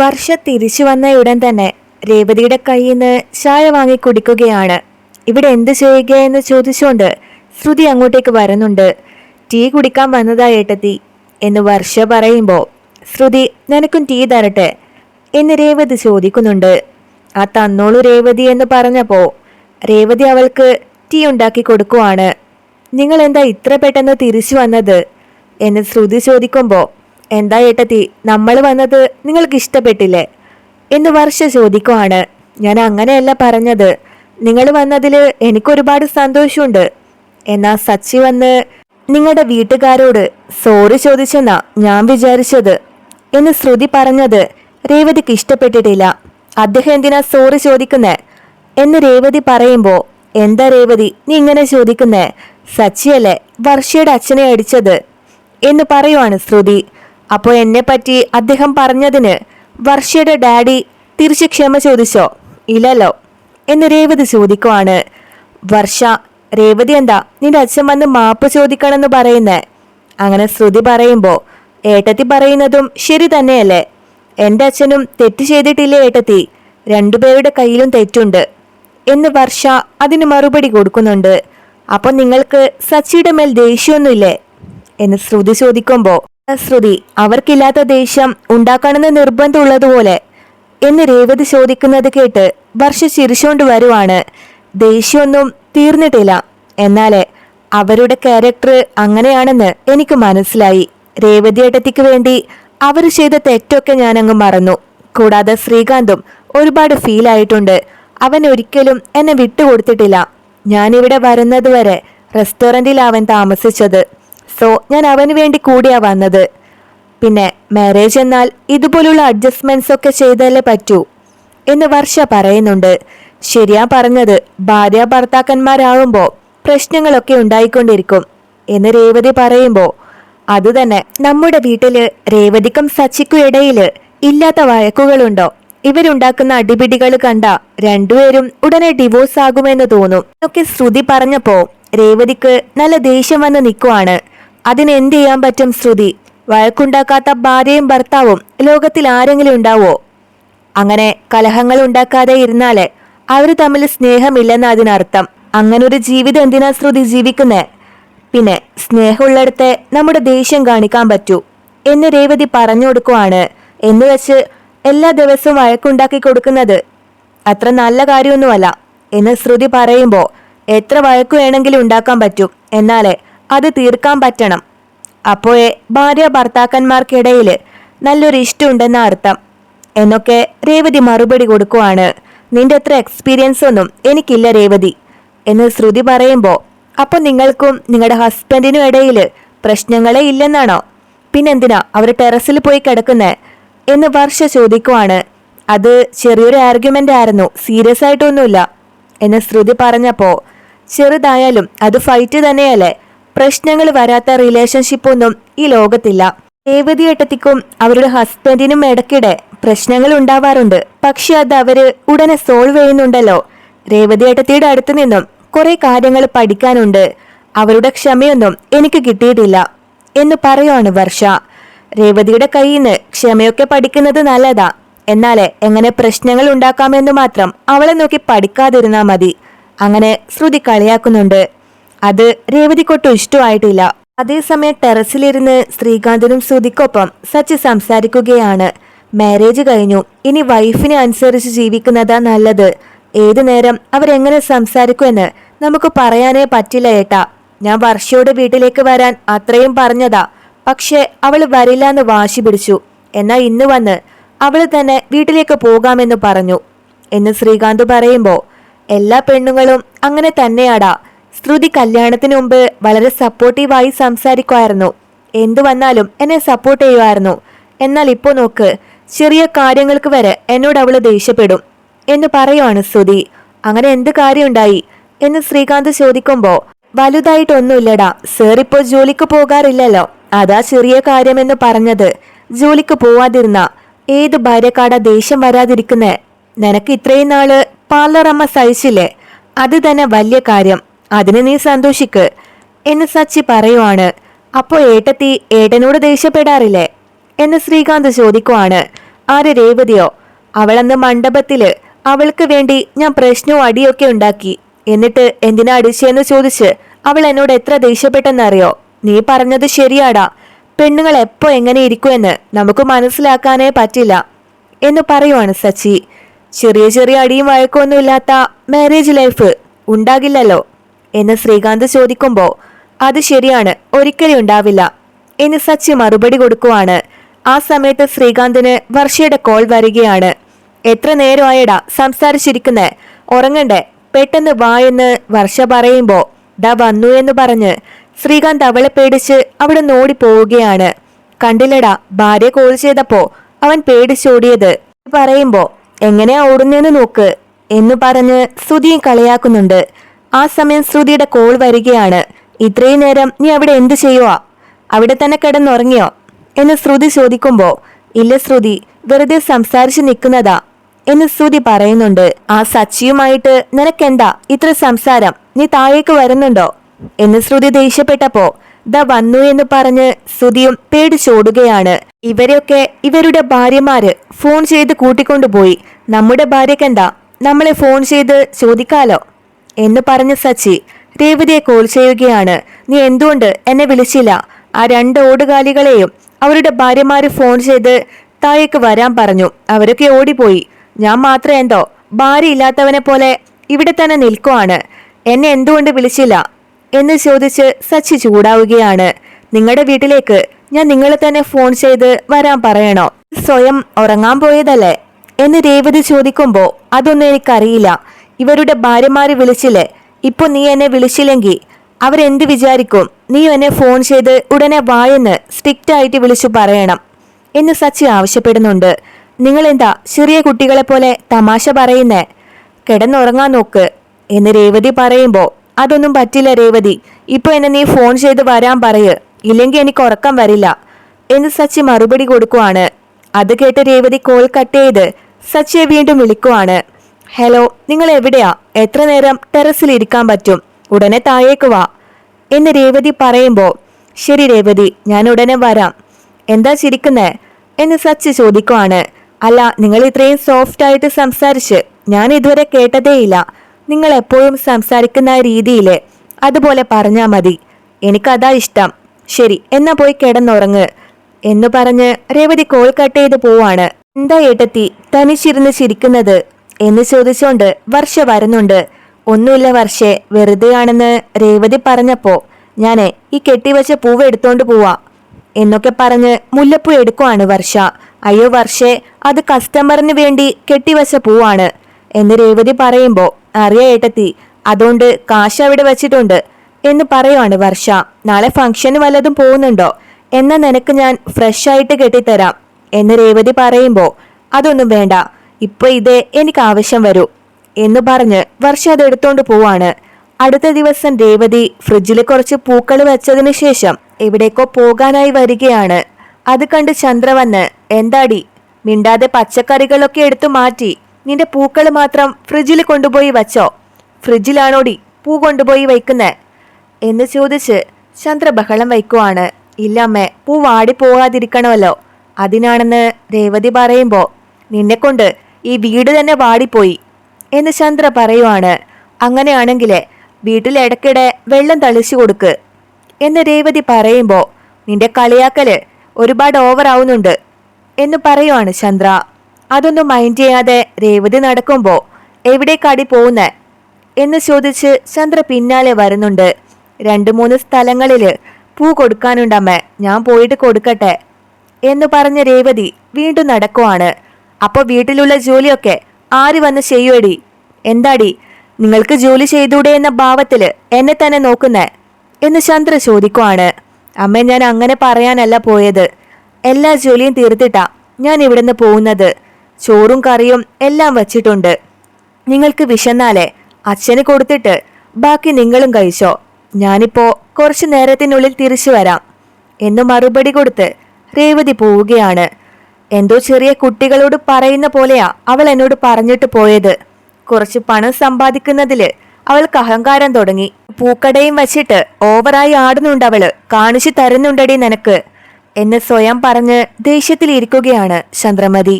വർഷ തിരിച്ചു വന്ന ഉടൻ തന്നെ രേവതിയുടെ കയ്യിൽ നിന്ന് ചായ വാങ്ങി കുടിക്കുകയാണ്. ഇവിടെ എന്ത് ചെയ്യുക എന്ന് ചോദിച്ചുകൊണ്ട് ശ്രുതി അങ്ങോട്ടേക്ക് വരുന്നുണ്ട്. ടീ കുടിക്കാൻ വന്നതാ ഏട്ടത്തി എന്ന് വർഷ പറയുമ്പോൾ ശ്രുതി നിനക്കും ടീ തരട്ടെ എന്ന് രേവതി ചോദിക്കുന്നുണ്ട്. ആ തന്നോളൂ രേവതി എന്ന് പറഞ്ഞപ്പോൾ രേവതി അവൾക്ക് ടീ ഉണ്ടാക്കി കൊടുക്കുവാണ്. നിങ്ങൾ എന്താ ഇത്ര പെട്ടെന്ന് തിരിച്ചു വന്നത്? എന്ന് ശ്രുതി ചോദിക്കുമ്പോൾ എന്താ ഏട്ടത്തി? നമ്മൾ വന്നത് നിങ്ങൾക്ക് ഇഷ്ടപ്പെട്ടില്ലേ? എന്ന് വർഷ ചോദിക്കുവാണ്. ഞാൻ അങ്ങനെയല്ല പറഞ്ഞത്. നിങ്ങൾ വന്നതിൽ എനിക്കൊരുപാട് സന്തോഷമുണ്ട്. എന്നാ സച്ചി വന്ന് നിങ്ങളുടെ വീട്ടുകാരോട് സോറി ചോദിച്ചെന്നാ ഞാൻ വിചാരിച്ചത്. എന്ന് ശ്രുതി പറഞ്ഞത് രേവതിക്ക് ഇഷ്ടപ്പെട്ടിട്ടില്ല. അദ്ദേഹം എന്തിനാ സോറി ചോദിക്കുന്നേ? എന്ന് രേവതി പറയുമ്പോൾ എന്താ രേവതി നീ ഇങ്ങനെ ചോദിക്കുന്നേ? സച്ചിയല്ലേ വർഷയുടെ അച്ഛനെ അടിച്ചത്? എന്ന് പറയുവാണ് ശ്രുതി. അപ്പോൾ എന്നെ പറ്റി അദ്ദേഹം പറഞ്ഞതിന് വർഷയുടെ ഡാഡി തിരിച്ച് ക്ഷമ ചോദിച്ചോ? ഇല്ലല്ലോ. എന്ന് രേവതി ചോദിക്കുവാണ്. വർഷ രേവതി എന്താ നിന്റെ അച്ഛൻ വന്ന് മാപ്പ് ചോദിക്കണമെന്ന് പറയുന്നേ? അങ്ങനെ ശ്രുതി പറയുമ്പോൾ ഏട്ടത്തി പറയുന്നതും ശരി തന്നെയല്ലേ? എന്റെ അച്ഛനും തെറ്റ് ചെയ്തിട്ടില്ലേ ഏട്ടത്തി? രണ്ടുപേരുടെ കയ്യിലും തെറ്റുണ്ട്. എന്ന് വർഷ അതിന് മറുപടി കൊടുക്കുന്നുണ്ട്. അപ്പൊ നിങ്ങൾക്ക് സച്ചിയുടെ മേൽ ദേഷ്യമൊന്നുമില്ലേ? എന്ന് ശ്രുതി ചോദിക്കുമ്പോ ശ്രുതി അവർക്കില്ലാത്ത ദേഷ്യം ഉണ്ടാക്കണമെന്ന് നിർബന്ധമുള്ളതുപോലെ. എന്ന് രേവതി ചോദിക്കുന്നത് കേട്ട് വർഷ ചിരിച്ചുകൊണ്ട് വരുവാണ്. ദേഷ്യമൊന്നും തീർന്നിട്ടില്ല. എന്നാലേ അവരുടെ ക്യാരക്ടർ അങ്ങനെയാണെന്ന് എനിക്ക് മനസ്സിലായി. രേവതി ഏട്ടത്തിക്ക് വേണ്ടി അവർ ചെയ്ത തെറ്റൊക്കെ ഞാനങ്ങ് മറന്നു. കൂടാതെ ശ്രീകാന്തും ഒരുപാട് ഫീൽ ആയിട്ടുണ്ട്. അവൻ ഒരിക്കലും എന്നെ വിട്ടുകൊടുത്തിട്ടില്ല. ഞാനിവിടെ വരുന്നതുവരെ റെസ്റ്റോറന്റിൽ അവൻ താമസിച്ചത് സോ ഞാൻ അവന് വേണ്ടി കൂടിയാ വന്നത്. പിന്നെ മാരേജ് എന്നാൽ ഇതുപോലുള്ള അഡ്ജസ്റ്റ്മെന്റ്സ് ഒക്കെ ചെയ്തല്ലേ പറ്റൂ എന്ന് വർഷ പറയുന്നുണ്ട്. ശരിയാ പറഞ്ഞത് ഭാര്യ ഭർത്താക്കന്മാരാകുമ്പോൾ പ്രശ്നങ്ങളൊക്കെ ഉണ്ടായിക്കൊണ്ടിരിക്കും എന്ന് രേവതി പറയുമ്പോൾ അതുതന്നെ നമ്മുടെ വീട്ടിൽ രേവതിക്കും സച്ചിക്കും ഇടയിൽ ഇല്ലാത്ത വഴക്കുകളുണ്ടോ? ഇവരുണ്ടാക്കുന്ന അടിപിടികൾ കണ്ട രണ്ടുപേരും ഉടനെ ഡിവോഴ്സ് ആകുമെന്ന് തോന്നും. ഇതൊക്കെ ശ്രുതി പറഞ്ഞപ്പോ രേവതിക്ക് നല്ല ദേഷ്യം വന്ന് നിൽക്കുവാണ് അതിന് എന്ത് ചെയ്യാൻ പറ്റും ശ്രുതി? വഴക്കുണ്ടാക്കാത്ത ഭാര്യയും ഭർത്താവും ലോകത്തിൽ ആരെങ്കിലും ഉണ്ടാവോ? അങ്ങനെ കലഹങ്ങൾ ഉണ്ടാക്കാതെ ഇരുന്നാൽ അവർ തമ്മിൽ സ്നേഹമില്ലെന്ന് അതിനർത്ഥം. അങ്ങനെ ഒരു ജീവിതം എന്തിനാ ശ്രുതി ജീവിക്കുന്നേ? പിന്നെ സ്നേഹമുള്ളിടത്തെ നമ്മുടെ ദേഷ്യം കാണിക്കാൻ പറ്റൂ. എന്ന് രേവതി പറഞ്ഞു കൊടുക്കുവാണ്. എന്ന് വെച്ച് എല്ലാ ദിവസവും വഴക്കുണ്ടാക്കി കൊടുക്കുന്നത് അത്ര നല്ല കാര്യമൊന്നുമല്ല. എന്ന് ശ്രുതി പറയുമ്പോൾ എത്ര വഴക്കു വേണമെങ്കിലും ഉണ്ടാക്കാൻ പറ്റും. എന്നാലേ അത് തീർക്കാൻ പറ്റണം. അപ്പോഴേ ഭാര്യ ഭർത്താക്കന്മാർക്കിടയിൽ നല്ലൊരു ഇഷ്ടമുണ്ടെന്ന അർത്ഥം. എന്നൊക്കെ രേവതി മറുപടി കൊടുക്കുവാണ്. നിന്റെ അത്ര എക്സ്പീരിയൻസ് ഒന്നും എനിക്കില്ല രേവതി. എന്ന് ശ്രുതി പറയുമ്പോൾ അപ്പോൾ നിങ്ങൾക്കും നിങ്ങളുടെ ഹസ്ബൻഡിനും ഇടയിൽ പ്രശ്നങ്ങളെ ഇല്ലെന്നാണോ? പിന്നെന്തിനാ അവർ ടെറസിൽ പോയി കിടക്കുന്നേ? എന്ന് വർഷ ചോദിക്കുവാണ്. അത് ചെറിയൊരു ആർഗ്യുമെന്റ് ആയിരുന്നു. സീരിയസ് ആയിട്ടൊന്നുമില്ല. എന്ന് ശ്രുതി പറഞ്ഞപ്പോൾ ചെറുതായാലും അത് ഫൈറ്റ് തന്നെയല്ലേ? പ്രശ്നങ്ങൾ വരാത്ത റിലേഷൻഷിപ്പ് ഒന്നും ഈ ലോകത്തില്ല. രേവതി ഏട്ടത്തിക്കും അവരുടെ ഹസ്ബൻഡിനും ഇടയ്ക്കിടെ പ്രശ്നങ്ങൾ ഉണ്ടാവാറുണ്ട്. പക്ഷെ അത് അവർ ഉടനെ സോൾവ് ചെയ്യുന്നുണ്ടല്ലോ. രേവതി ഏട്ടത്തിയുടെ അടുത്ത് നിന്നും കുറെ കാര്യങ്ങൾ പഠിക്കാനുണ്ട്. അവരുടെ ക്ഷമയൊന്നും എനിക്ക് കിട്ടിയിട്ടില്ല എന്ന് പറയുവാണ് വർഷ. രേവതിയുടെ കയ്യിൽ നിന്ന് ക്ഷമയൊക്കെ പഠിക്കുന്നത് നല്ലതാ. എന്നാലേ എങ്ങനെ പ്രശ്നങ്ങൾ ഉണ്ടാക്കാമെന്ന് മാത്രം അവളെ നോക്കി പഠിക്കാതിരുന്നാ മതി. അങ്ങനെ ശ്രുതി കളിയാക്കുന്നുണ്ട്. അത് രേവതിക്കൊട്ടും ഇഷ്ടമായിട്ടില്ല. അതേസമയം ടെറസിലിരുന്ന് ശ്രീകാന്തിനും ശ്രുതിക്കൊപ്പം സച്ചി സംസാരിക്കുകയാണ്. മാരേജ് കഴിഞ്ഞു. ഇനി വൈഫിനെ അനുസരിച്ച് ജീവിക്കുന്നതാ നല്ലത്. ഏതു നേരം അവരെങ്ങനെ സംസാരിക്കുമെന്ന് നമുക്ക് പറയാനേ പറ്റില്ല ഏട്ടാ. ഞാൻ വർഷയുടെ വീട്ടിലേക്ക് വരാൻ അത്രയും പറഞ്ഞതാ. പക്ഷെ അവൾ വരില്ല എന്ന് വാശി പിടിച്ചു. എന്നാൽ ഇന്ന് വന്ന് അവൾ തന്നെ വീട്ടിലേക്ക് പോകാമെന്ന് പറഞ്ഞു. എന്ന് ശ്രീകാന്ത് പറയുമ്പോൾ എല്ലാ പെണ്ണുങ്ങളും അങ്ങനെ തന്നെയാടാ. ശ്രുതി കല്യാണത്തിന് മുമ്പ് വളരെ സപ്പോർട്ടീവായി സംസാരിക്കുമായിരുന്നു. എന്തു വന്നാലും എന്നെ സപ്പോർട്ട് ചെയ്യുമായിരുന്നു. എന്നാൽ ഇപ്പോൾ നോക്ക് ചെറിയ കാര്യങ്ങൾക്ക് വരെ എന്നോട് അവൾ ദേഷ്യപ്പെടും. എന്ന് പറയുവാണ് ശ്രുതി അങ്ങനെ എന്ത് കാര്യമുണ്ടായി? എന്ന് ശ്രീകാന്ത് ചോദിക്കുമ്പോൾ വലുതായിട്ടൊന്നുമില്ലടാ സർ ഇപ്പോൾ ജോലിക്ക് പോകാറില്ലല്ലോ. അതാ ചെറിയ കാര്യമെന്ന് പറഞ്ഞത്. ജോലിക്ക് പോവാതിരുന്ന ഏത് ഭാര്യക്കാട ദേഷ്യം വരാതിരിക്കുന്നേ? നിനക്ക് ഇത്രയും നാൾ പാർലറമ്മ സഹിച്ചില്ലേ? അത് തന്നെ വലിയ കാര്യം. അതിന് നീ സന്തോഷിക്ക്. എന്ന് സച്ചി പറയുവാണ്. അപ്പോ ഏട്ടത്തി ഏട്ടനോട് ദേഷ്യപ്പെടാറില്ലേ? എന്ന് ശ്രീകാന്ത് ചോദിക്കുവാണ്. ആര് രേവതിയോ? അവളന്ന് മണ്ഡപത്തിൽ അവൾക്ക് വേണ്ടി ഞാൻ പ്രശ്നവും അടിയൊക്കെ ഉണ്ടാക്കി. എന്നിട്ട് എന്തിനാ അടിച്ചെന്ന് ചോദിച്ച് അവൾ എന്നോട് എത്ര ദേഷ്യപ്പെട്ടെന്നറിയോ? നീ പറഞ്ഞത് ശരിയാടാ. പെണ്ണുങ്ങൾ എപ്പോ എങ്ങനെ ഇരിക്കുമെന്ന് നമുക്ക് മനസ്സിലാക്കാനേ പറ്റില്ല. എന്ന് പറയുവാണ് സച്ചി. ചെറിയ ചെറിയ അടിയും വഴക്കമൊന്നുമില്ലാത്ത മാരേജ് ലൈഫ് ഉണ്ടാകില്ലല്ലോ. എന്ന് ശ്രീകാന്ത് ചോദിക്കുമ്പോൾ അത് ശരിയാണ് ഒരിക്കലും ഉണ്ടാവില്ല എന്ന് സച്ചി മറുപടി കൊടുക്കുവാണ്. ആ സമയത്ത് ശ്രീകാന്തിന് വർഷയുടെ കോൾ വരികയാണ്. എത്ര നേരമായടാ സംസാരിച്ചിരിക്കുന്നേ? ഉറങ്ങണ്ടേ? പെട്ടെന്ന് വാ എന്ന് വർഷ പറയുമ്പോൾ ദാ വന്നു എന്ന് പറഞ്ഞ് ശ്രീകാന്ത് അവളെ പേടിച്ച് അവിടെ നോടി പോവുകയാണ് കണ്ടില്ലടാ ഭാര്യ കോൾ ചെയ്തപ്പോ അവൻ പേടിച്ചോടിയത് പറയുമ്പോ എങ്ങനെയാ ഓടുന്നെന്ന് നോക്ക് എന്ന് പറഞ്ഞ് സ്തുതിയും കളിയാക്കുന്നുണ്ട്. ആ സമയം ശ്രുതിയുടെ കോൾ വരികയാണ്. ഇത്രയും നേരം നീ അവിടെ എന്ത് ചെയ്യുവാ? അവിടെ തന്നെ കിടന്നുറങ്ങിയോ? എന്ന് ശ്രുതി ചോദിക്കുമ്പോ ഇല്ല ശ്രുതി വെറുതെ സംസാരിച്ചു നിൽക്കുന്നതാ. എന്ന് ശ്രുതി പറയുന്നുണ്ട്. ആ സച്ചിയുമായിട്ട് നിനക്കെന്താ? ഇത്ര സംസാരം നീ താഴേക്ക് വരുന്നുണ്ടോ? എന്ന് ശ്രുതി ദേഷ്യപ്പെട്ടപ്പോ ദ വന്നു എന്ന് പറഞ്ഞ് ശ്രുതിയും പേടിച്ചോടുകയാണ് ഇവരെയൊക്കെ ഇവരുടെ ഭാര്യമാര് ഫോൺ ചെയ്ത് കൂട്ടിക്കൊണ്ടുപോയി. നമ്മുടെ ഭാര്യക്കെന്താ നമ്മളെ ഫോൺ ചെയ്ത് ചോദിക്കാലോ? എന്ന് പറഞ്ഞ സച്ചി രേവതിയെ കോൾ ചെയ്യുകയാണ്. നീ എന്തുകൊണ്ട് എന്നെ വിളിച്ചില്ല? ആ രണ്ട് ഓടുകാലികളെയും അവരുടെ ഭാര്യമാര് ഫോൺ ചെയ്ത് താഴേക്ക് വരാൻ പറഞ്ഞു. അവരൊക്കെ ഓടിപ്പോയി. ഞാൻ മാത്രം എന്തോ ഭാര്യ ഇല്ലാത്തവനെ പോലെ ഇവിടെ തന്നെ നിൽക്കുവാണ്. എന്നെ എന്തുകൊണ്ട് വിളിച്ചില്ല? എന്ന് ചോദിച്ച് സച്ചി ചൂടാവുകയാണ്. നിങ്ങളുടെ വീട്ടിലേക്ക് ഞാൻ നിങ്ങളെ തന്നെ ഫോൺ ചെയ്ത് വരാൻ പറയണോ? സ്വയം ഉറങ്ങാൻ പോയതല്ലേ? എന്ന് രേവതി ചോദിക്കുമ്പോൾ അതൊന്നും എനിക്കറിയില്ല. ഇവരുടെ ഭാര്യമാരെ വിളിച്ചില്ലേ? ഇപ്പൊ നീ എന്നെ വിളിച്ചില്ലെങ്കിൽ അവരെന്ത് വിചാരിക്കും? നീ എന്നെ ഫോൺ ചെയ്ത് ഉടനെ വായെന്ന് സ്ട്രിക്റ്റ് ആയിട്ട് വിളിച്ചു പറയണം. എന്ന് സച്ചി ആവശ്യപ്പെടുന്നുണ്ട്. നിങ്ങൾ എന്താ ചെറിയ കുട്ടികളെ പോലെ തമാശ പറയുന്നേ? കിടന്നുറങ്ങാൻ നോക്ക്. എന്ന് രേവതി പറയുമ്പോൾ അതൊന്നും പറ്റില്ല രേവതി. ഇപ്പൊ എന്നെ നീ ഫോൺ ചെയ്ത് വരാൻ പറയ്. ഇല്ലെങ്കിൽ എനിക്ക് ഉറക്കം വരില്ല. എന്ന് സച്ചി മറുപടി കൊടുക്കുവാണ്. അത് കേട്ട് രേവതി കോൾ കട്ട് ചെയ്ത് സച്ചിയെ വീണ്ടും വിളിക്കുവാണ്. ഹലോ നിങ്ങൾ എവിടെയാ? എത്ര നേരം ടെറസിൽ ഇരിക്കാൻ പറ്റും? ഉടനെ താഴേക്ക് വാ. എന്ന് രേവതി പറയുമ്പോൾ ശരി രേവതി ഞാൻ ഉടനെ വരാം. എന്താ ചിരിക്കുന്നേ? എന്ന് സച്ച് ചോദിക്കുവാണ്. അല്ല നിങ്ങൾ ഇത്രയും സോഫ്റ്റ് ആയിട്ട് സംസാരിച്ച് ഞാൻ ഇതുവരെ കേട്ടതേയില്ല. നിങ്ങൾ എപ്പോഴും സംസാരിക്കുന്ന രീതിയിൽ അതുപോലെ പറഞ്ഞാൽ മതി. എനിക്കതാ ഇഷ്ടം. ശരി എന്നാ പോയി കിടന്നുറങ്ങ്. എന്ന് പറഞ്ഞ് രേവതി കോൾ കട്ട് ചെയ്ത് പോവാണ്. എന്താ ഏട്ടത്തി തനിച്ചിരുന്ന് ചിരിക്കുന്നത്? എന്ന് ചോദിച്ചോണ്ട് വർഷ വരുന്നുണ്ട്. ഒന്നുമില്ല വർഷേ വെറുതെയാണെന്ന് രേവതി പറഞ്ഞപ്പോ ഞാൻ ഈ കെട്ടിവെച്ച പൂവ് എടുത്തോണ്ട് പോവാ എന്നൊക്കെ പറഞ്ഞ് മുല്ലപ്പൂ എടുക്കുവാണ് വർഷ. അയ്യോ വർഷേ അത് കസ്റ്റമറിന് വേണ്ടി കെട്ടിവെച്ച പൂവാണ് എന്ന് രേവതി പറയുമ്പോ അറിയ ഏട്ടത്തി അതുകൊണ്ട് കാശ് അവിടെ വെച്ചിട്ടുണ്ട് എന്ന് പറയുവാണ് വർഷ. നാളെ ഫംഗ്ഷന് വല്ലതും പോകുന്നുണ്ടോ? എന്നാ നിനക്ക് ഞാൻ ഫ്രഷ് ആയിട്ട് കെട്ടിത്തരാം എന്ന് രേവതി പറയുമ്പോ അതൊന്നും വേണ്ട ഇപ്പൊ ഇതേ എനിക്ക് ആവശ്യം വരൂ എന്ന് പറഞ്ഞ് വർഷ അത് എടുത്തോണ്ട് പോവാണ്. അടുത്ത ദിവസം രേവതി ഫ്രിഡ്ജിൽ കുറച്ച് പൂക്കൾ വെച്ചതിന് ശേഷം എവിടേക്കോ പോകാനായി വരികയാണ്. അത് കണ്ട് ചന്ദ്ര വന്ന് എന്താടി? മിണ്ടാതെ പച്ചക്കറികളൊക്കെ എടുത്തു മാറ്റി. നിന്റെ പൂക്കൾ മാത്രം ഫ്രിഡ്ജിൽ കൊണ്ടുപോയി വച്ചോ? ഫ്രിഡ്ജിലാണോടി പൂ കൊണ്ടുപോയി വയ്ക്കുന്നേ? എന്ന് ചോദിച്ച് ചന്ദ്ര ബഹളം വയ്ക്കുവാണ്. ഇല്ലമ്മേ പൂ വാടി പോകാതിരിക്കണമല്ലോ അതിനാണെന്ന് രേവതി പറയുമ്പോൾ നിന്നെക്കൊണ്ട് ഈ വീട് തന്നെ വാടിപ്പോയി എന്ന് ചന്ദ്ര പറയുവാണ്. അങ്ങനെയാണെങ്കിൽ വീട്ടിൽ ഇടയ്ക്കിടെ വെള്ളം തളിച്ചു കൊടുക്ക് എന്ന് രേവതി പറയുമ്പോൾ നിന്റെ കളിയാക്കൽ ഒരുപാട് ഓവറാവുന്നുണ്ട് എന്ന് പറയുവാണ് ചന്ദ്ര. അതൊന്നും മൈൻഡ് ചെയ്യാതെ രേവതി നടക്കുമ്പോൾ എവിടേക്കാടി പോകുന്നേ എന്ന് ചോദിച്ച് ചന്ദ്ര പിന്നാലെ വരുന്നുണ്ട്. രണ്ട് മൂന്ന് സ്ഥലങ്ങളിൽ പൂ കൊടുക്കാനുണ്ടമ്മ ഞാൻ പോയിട്ട് കൊടുക്കട്ടെ എന്ന് പറഞ്ഞ രേവതി വീണ്ടും നടക്കുവാണ്. അപ്പൊ വീട്ടിലുള്ള ജോലിയൊക്കെ ആര് വന്ന് ചെയ്യുവടി? എന്താടി? നിങ്ങൾക്ക് ജോലി ചെയ്തൂടെ എന്ന ഭാവത്തിൽ എന്നെ തന്നെ നോക്കുന്നേ? എന്ന് ചന്ദ്ര ചോദിക്കുവാണ്. അമ്മ ഞാൻ അങ്ങനെ പറയാനല്ല പോയത്. എല്ലാ ജോലിയും തീർത്തിട്ടാ ഞാൻ ഇവിടുന്ന് പോകുന്നത്. ചോറും കറിയും എല്ലാം വച്ചിട്ടുണ്ട്. നിങ്ങൾക്ക് വിശന്നാലേ അച്ഛന് കൊടുത്തിട്ട് ബാക്കി നിങ്ങളും കഴിച്ചോ? ഞാനിപ്പോ കുറച്ചു നേരത്തിനുള്ളിൽ തിരിച്ചു വരാം. എന്ന് മറുപടി കൊടുത്ത് രേവതി പോവുകയാണ്. എന്തോ ചെറിയ കുട്ടികളോട് പറയുന്ന പോലെയാ അവൾ എന്നോട് പറഞ്ഞിട്ട് പോയത്. കുറച്ച് പണം സമ്പാദിക്കുന്നതിൽ അവൾക്ക് അഹങ്കാരം തുടങ്ങി. പൂക്കടയും വച്ചിട്ട് ഓവറായി ആടുന്നുണ്ട് അവൾ. കാണിച്ചു തരുന്നുണ്ടടി നിനക്ക്. എന്ന് സ്വയം പറഞ്ഞ് ദേഷ്യത്തിലിരിക്കുകയാണ് ചന്ദ്രമതി.